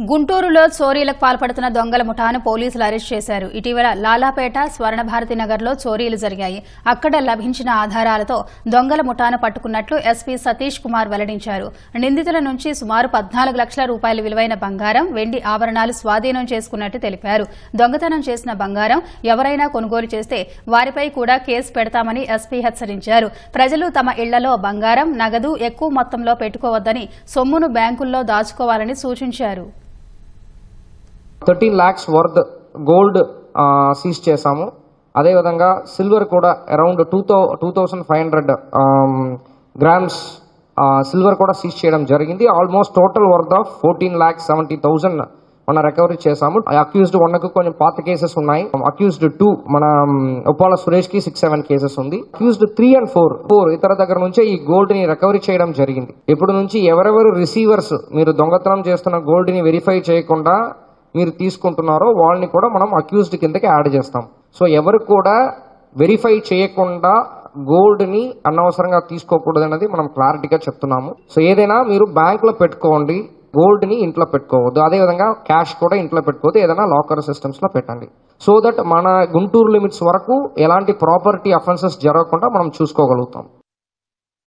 గుంటూరులో చోరీలకు పాల్పడుతున్న దొంగల ముఠాను పోలీసులు అరెస్ట్ చేశారు. ఇటీవల లాలాపేట స్వర్ణభారతి నగర్లో చోరీలు జరిగాయి. అక్కడ లభించిన ఆధారాలతో దొంగల ముఠాను పట్టుకున్నట్లు ఎస్పీ సతీష్ కుమార్ వెల్లడించారు. నిందితుల నుంచి సుమారు పద్నాలుగు లక్షల రూపాయల విలువైన బంగారం వెండి ఆభరణాలు స్వాధీనం చేసుకున్నట్టు తెలిపారు. దొంగతనం చేసిన బంగారం ఎవరైనా కొనుగోలు చేస్తే వారిపై కూడా కేసు పెడతామని ఎస్పీ హెచ్చరించారు. ప్రజలు తమ ఇళ్ళలో బంగారం నగదు ఎక్కువ మొత్తంలో పెట్టుకోవద్దని సొమ్మును బ్యాంకుల్లో దాచుకోవాలని సూచించారు. Thirteen lakhs worth gold seize చేశాము. అదేవిధంగా సిల్వర్ కూడా around two thou two thousand five hundred grams silver కూడా సీజ్ చేయడం జరిగింది. Almost total worth of fourteen lakhs seventy thousand మన రికవరీ చేశాము. అక్యూజ్డ్ వన్కు కొంచెం పాత కేసెస్ ఉన్నాయి. అక్యూజ్డ్ టూ మన ఉప్పాల సురేష్కి సిక్స్ సెవెన్ కేసెస్ ఉంది. Accused three and four four ఇతర దగ్గర నుంచే ఈ గోల్డ్ని రికవరీ చేయడం జరిగింది. ఇప్పుడు నుంచి ఎవరెవరు రిసీవర్స్ మీరు దొంగతనం చేస్తున్న గోల్డ్ని వెరిఫై చేయకుండా మీరు తీసుకుంటున్నారో వాళ్ళని కూడా మనం అక్యూజ్డ్ కిందకి యాడ్ చేస్తాం. సో ఎవరు కూడా వెరిఫై చేయకుండా గోల్డ్ని అనవసరంగా తీసుకోకూడదు అనేది మనం క్లారిటీగా చెప్తున్నాము. సో ఏదైనా మీరు బ్యాంకులో పెట్టుకోండి గోల్డ్ని ఇంట్లో పెట్టుకోవద్దు. అదేవిధంగా క్యాష్ కూడా ఇంట్లో పెట్టుకోవద్దు ఏదైనా లాకర్ సిస్టమ్స్లో పెట్టండి. సో దట్ మన గుంటూరు లిమిట్స్ వరకు ఎలాంటి ప్రాపర్టీ అఫెన్సెస్ జరగకుండా మనం చూసుకోగలుగుతాం.